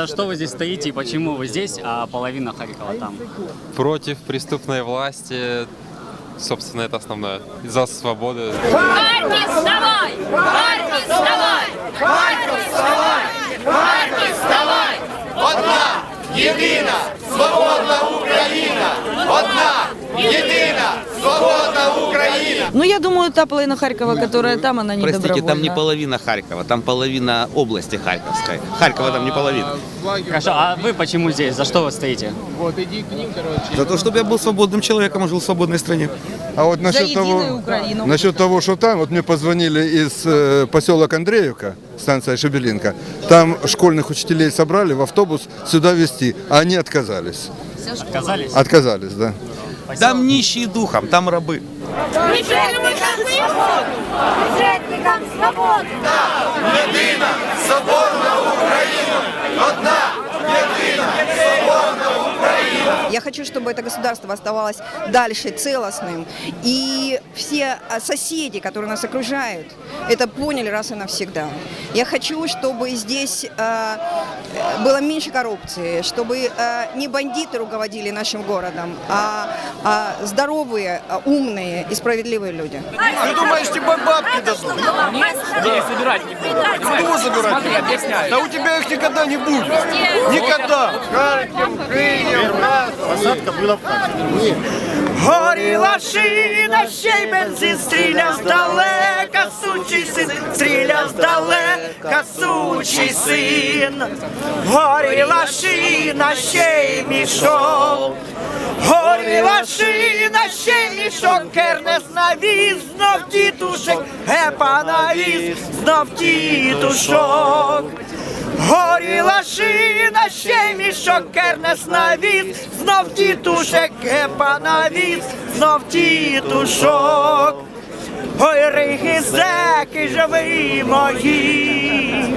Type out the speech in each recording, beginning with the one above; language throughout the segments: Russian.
за что вы здесь стоите и почему вы здесь, а половина Харькова там? Против преступной власти, собственно, это основное. За свободу. Харьков, вставай! Харьков, вставай! Харьков, вставай! Харьков, вставай! Одна, єдина, свободна Україна! Одна, єдина, свободна Україна! Ну, я думаю, та половина Харькова, которая там, она не Простите, там не добровольна. половина Харькова, там половина области Харьковской. Харькова там не половина. Хорошо, а вы почему здесь? За что вы стоите? За то, чтобы я был свободным человеком и жил в свободной стране. А вот За насчет того, единую Украину. насчет того, что там, вот мне позвонили из э, поселок Андреевка, станция Шебелинка, там школьных учителей собрали в автобус сюда везти, а они отказались. Отказались? Отказались, да. Там нищие духом, там рабы. Бюджетникам свободу! Бюджетникам свободу! Єдина, свободна Україна! Одна, єдина, свободна Україна! Я хочу, чтобы это государство оставалось дальше целостным. И все а, соседи, которые нас окружают, это поняли раз и навсегда. Я хочу, чтобы здесь а, э, было меньше коррупции, чтобы а, не бандиты руководили нашим городом, а, а здоровые, а, умные и справедливые люди. Ты думаешь, тебе бабки дадут? Не, собирать не буду. Кто забирать? Смотри, объясняю. Да у тебя их никогда не будет. Никогда. Горіла шина, ще й бензин стріляв здалека, сучий син, стріляв здалека, сучий син. Горіла шина, ще й мішок. Горіла шина, ще й мішок, кернес навіз, знов тітушек, гепа навіз, знов тітушок. Горіла шина, ще мішок, кернес навіз, знов тітушек, гепа навіз, знов тітушок. Ой, риги зеки же ви мої,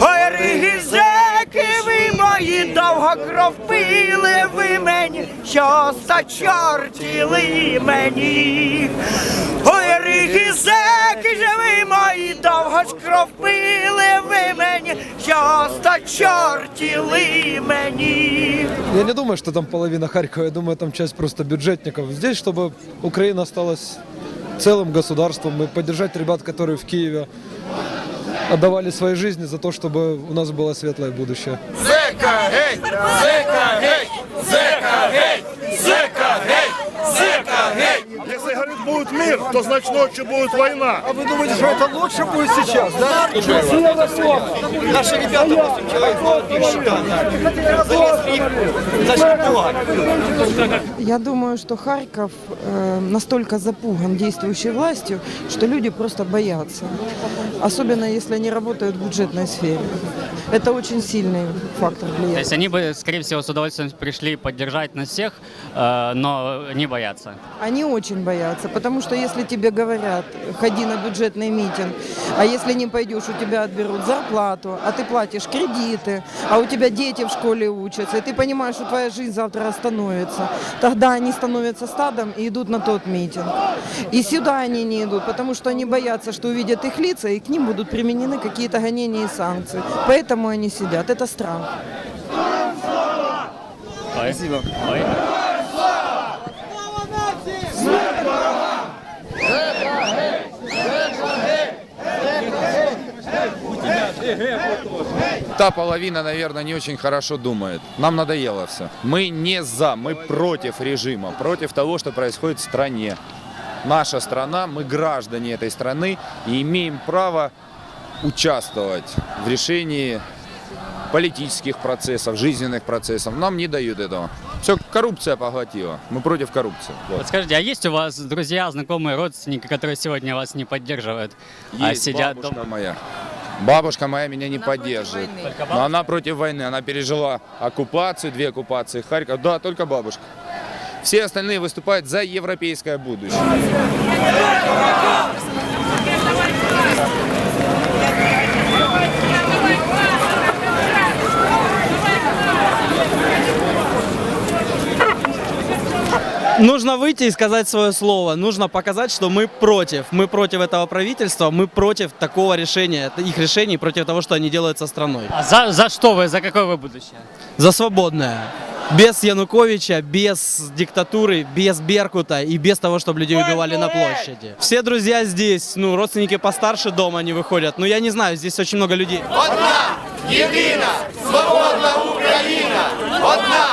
ой, риги зеки ви мої, довго кров ви мені, що стачортіли мені. Ой, риги зеки же ви мої, довго ж кров пили ви мені, що стачортіли мені. Я не думаю, что там половина Харькова, я думаю, там часть просто бюджетников. Здесь, чтобы Украина осталась целым государством и поддержать ребят, которые в Киеве отдавали свои жизни за то, чтобы у нас было светлое будущее. Зека геть! Зека геть! Зека геть! Зека геть! Зека! Если, говорит, будет мир, то значит ночью будет война. А вы думаете, что это лучше будет сейчас, да? Наши ребята 8 человек Я думаю, что Харьков э, настолько запуган действующей властью, что люди просто боятся. Особенно если они работают в бюджетной сфере. Это очень сильный фактор То влияет. есть они бы, скорее всего, с удовольствием пришли поддержать нас всех, э, но не боятся. Они очень боятся, потому что если тебе говорят, ходи на бюджетный митинг, а если не пойдешь, у тебя отберут зарплату, а ты платишь кредиты, а у тебя дети в школе учатся, и ты понимаешь, что твоя жизнь завтра остановится, тогда они становятся стадом и идут на тот митинг. И сюда они не идут, потому что они боятся, что увидят их лица, и к ним будут применены какие-то гонения и санкции. Поэтому они сидят. Это страх. Спасибо. Та половина, наверное, не очень хорошо думает. Нам надоело все. Мы не за, мы против режима, против того, что происходит в стране. Наша страна, мы граждане этой страны и имеем право участвовать в решении политических процессов, жизненных процессов. Нам не дают этого. Все, коррупция поглотила. Мы против коррупции. Вот. Вот скажите, а есть у вас друзья, знакомые, родственники, которые сегодня вас не поддерживают, а Есть сидят бабушка дома? моя. Бабушка моя меня не поддерживает. Но она против войны. Она пережила оккупацию, две оккупации Харькова. Да, только бабушка. Все остальные выступают за европейское будущее. Нужно выйти и сказать свое слово. Нужно показать, что мы против. Мы против этого правительства, мы против такого решения, их решений, против того, что они делают со страной. А за, за что вы, за какое вы будущее? За свободное. Без Януковича, без диктатуры, без Беркута и без того, чтобы людей убивали на площади. Все друзья здесь, ну, родственники постарше дома не выходят. Ну, я не знаю, здесь очень много людей. Одна, єдина, свободна Україна! Одна,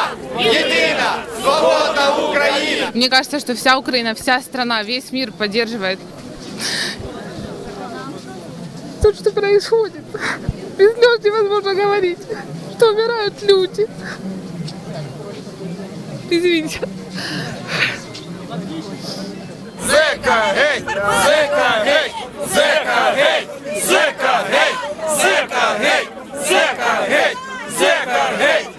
Мне кажется, что вся Украина, вся страна, весь мир поддерживает то, что происходит. Без слез невозможно говорить, что умирают люди. Извините. Зека геть! Зека геть! Зека геть! Зека геть! Зека геть! Зека геть! Зека геть!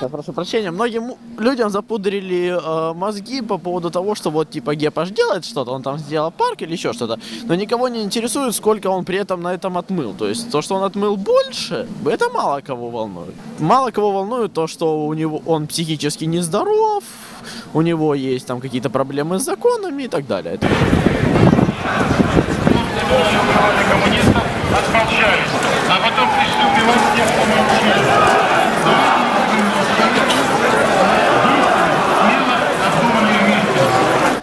Я прошу прощения, многим людям запудрили э, мозги по поводу того, что вот типа Гепаш делает что-то, он там сделал парк или еще что-то, но никого не интересует, сколько он при этом на этом отмыл. То есть то, что он отмыл больше, это мало кого волнует. Мало кого волнует то, что у него он психически нездоров, у него есть там какие-то проблемы с законами и так далее. А потом пришли убивать всех, кто мы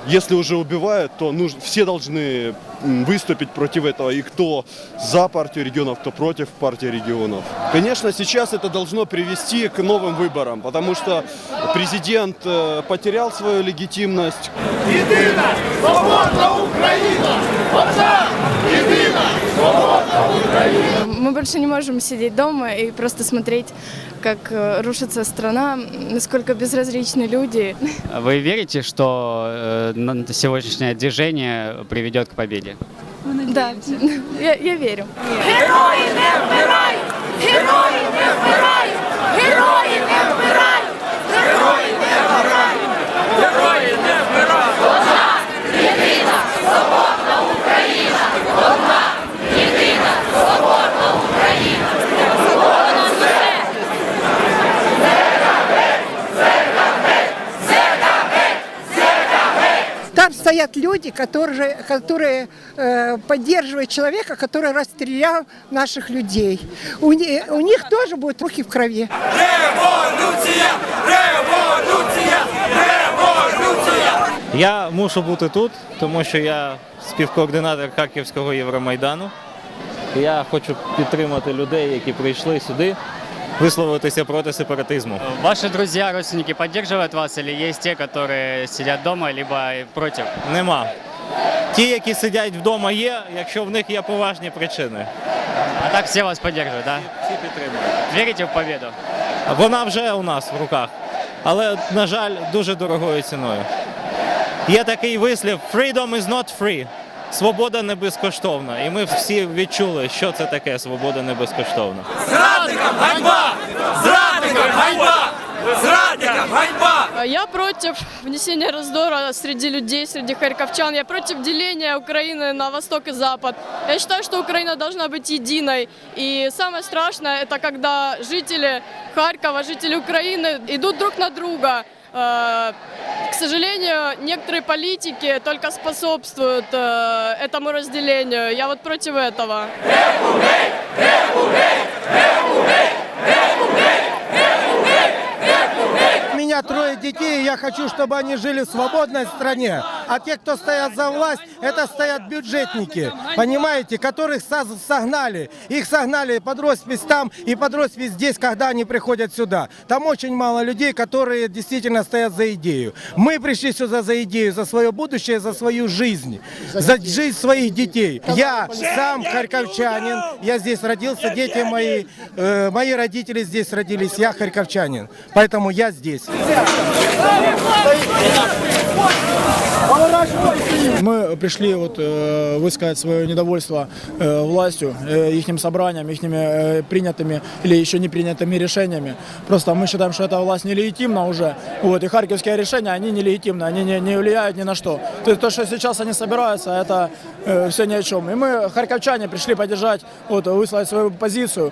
Если уже убивают, то нужно, все должны м, выступить против этого. И кто за партию регионов, кто против партии регионов. Конечно, сейчас это должно привести к новым выборам, потому что президент э, потерял свою легитимность. Єдина, свободна Україна! Одна, єдина, свободна Україна! Мы больше не можем сидеть дома и просто смотреть, как э, рушится страна, насколько безразличны люди. Вы верите, что э, на- сегодняшнее движение приведет к победе? Да, я, я верю. Герої не вмирають! Герої не вмирають! Герої стоят люди, которые, которые э, поддерживают человека, который расстрелял наших людей. У, не- у них тоже будут руки в крови. Революція! Революція! Революція! Я мушу бути тут, тому що я співкоординатор Харківського Євромайдану. Я хочу підтримати людей, які прийшли сюди, висловитися проти сепаратизму. Ваши друзья, родственники поддерживают вас или есть те, которые сидят дома, либо против? Нема. Ті, які сидять вдома, є, якщо в них є поважні причини. А так все вас поддерживают, да? Всі підтримують. Верите в победу? Вона вже у нас в руках, але, на жаль, дуже дорогою ціною. Є такий вислів «Freedom is not free». Свобода не безкоштовна. І ми всі відчули, що це таке свобода не безкоштовна. Зрадникам ганьба! Зрадникам ганьба! Зрадникам ганьба! Я против внесения раздора среди людей, среди харьковчан. Я против деления Украины на восток и запад. Я считаю, что Украина должна быть единой. И самое страшное, это когда жители Харькова, жители Украины идут друг на друга. Э, К сожалению, некоторые политики только способствуют э, этому разделению. Я вот против этого. У меня трое детей, и я хочу, чтобы они жили в свободной стране. А те, кто стоят за власть, это стоят бюджетники, понимаете, которых со- согнали. Их согнали под роспись там и под роспись здесь, когда они приходят сюда. Там очень мало людей, которые действительно стоят за идею. Мы пришли сюда за идею, за свое будущее, за свою жизнь, за жизнь своих детей. Я сам харьковчанин, я здесь родился, дети мои, э, мои родители здесь родились, я харьковчанин, поэтому я здесь. Мы пришли вот э, высказать свое недовольство э, властью, э, их собранием, их принятыми или еще не принятыми решениями. Просто мы считаем, что эта власть нелегитимна уже. Вот, и харьковские решения, они нелегитимны, они не, не влияют ни на что. То есть то, что сейчас они собираются, это все ни о чем. И мы, харьковчане, пришли поддержать, вот, высказать свою позицию.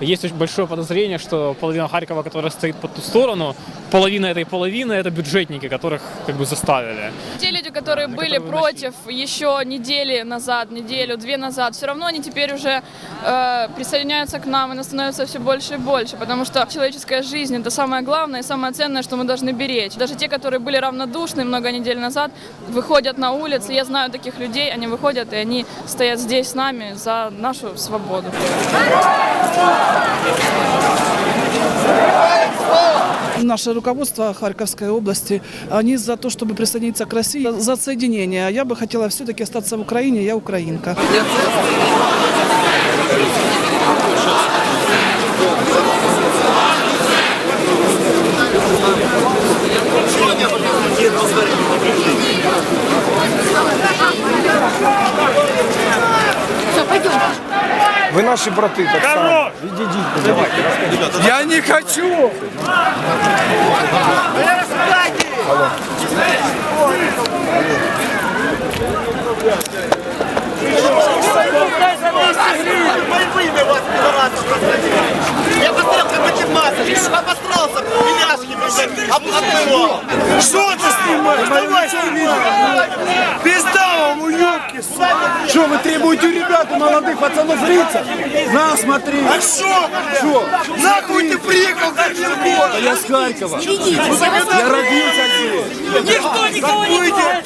Есть очень большое подозрение, что половина Харькова, которая стоит по ту сторону, половина этой половины это бюджетники, которых как бы заставили. Те люди, которые были против еще недели назад, неделю, две назад, все равно они теперь уже э, присоединяются к нам, и нас становится все больше и больше, потому что человеческая жизнь это самое главное и самое ценное, что мы должны беречь. Даже те, которые были равнодушны много недель назад, выходят на улицы. Я знаю таких людей, они выходят и они стоят здесь с нами за нашу свободу. Наше руководство Харьковской области, они за то, чтобы присоединиться к России, за соединение. Я бы хотела все-таки остаться в Украине, я украинка. Вы наши браты, так само. Відійдіть. Я не хочу! Я посмотрел, как этим массой, обосрался, пеляшки, обмывал. Что ты снимаешь? Давай снимай! Пизда вам, уёбки! Что, вы требуете у ребят, у молодых пацанов лица? На, смотри. А что? Что? Нахуй ты приехал за один год? Я с Харькова. Я родился здесь. Никто никого не Выйди!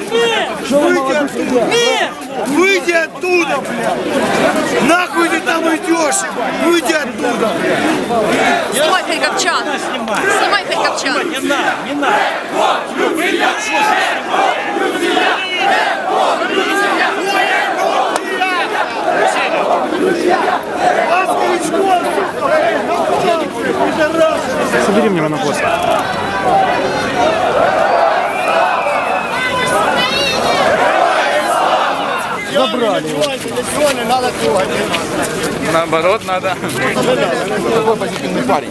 Выйди! Выйди оттуда, блядь! Нахуй ты там идешь? Выйди оттуда! Снимай харьковчан! Снимай харьковчан! Не надо, не надо! Собери мне монопост. Забрали его. Наоборот, надо. Такой позитивный парень.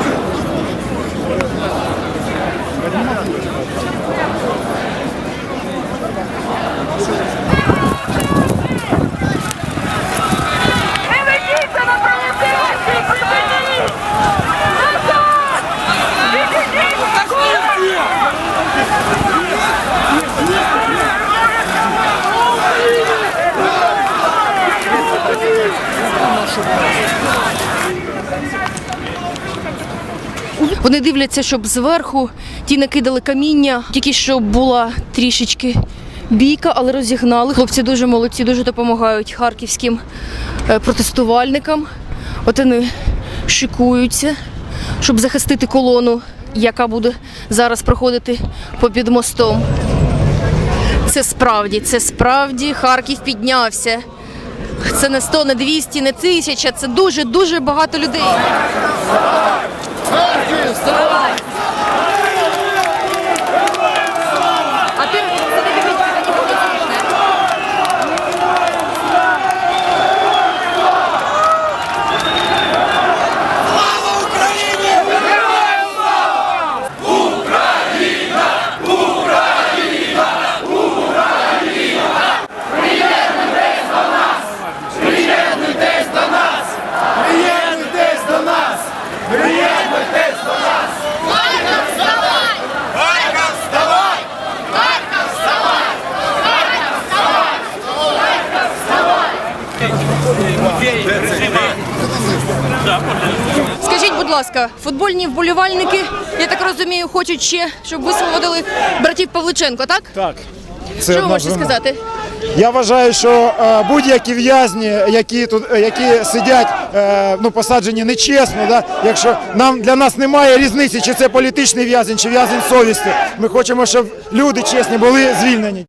Вони дивляться, щоб зверху ті накидали каміння, тільки щоб була трішечки бійка, але розігнали. Хлопці дуже молодці, дуже допомагають харківським е, протестувальникам. От вони шикуються, щоб захистити колону, яка буде зараз проходити попід мостом. Це справді, це справді Харків піднявся. Це не 100, не 200, не 1000, це дуже-дуже багато людей. А Скажіть, будь ласка, футбольні вболівальники, я так розумію, хочуть ще, щоб висвободили братів Павличенко, так? Так. Що ви можете сказати? Я вважаю, що е, будь-які в'язні, які тут е, які сидять, е, ну посаджені нечесно, да, якщо нам для нас немає різниці, чи це політичний в'язень, чи в'язень совісті. Ми хочемо, щоб люди чесні були звільнені.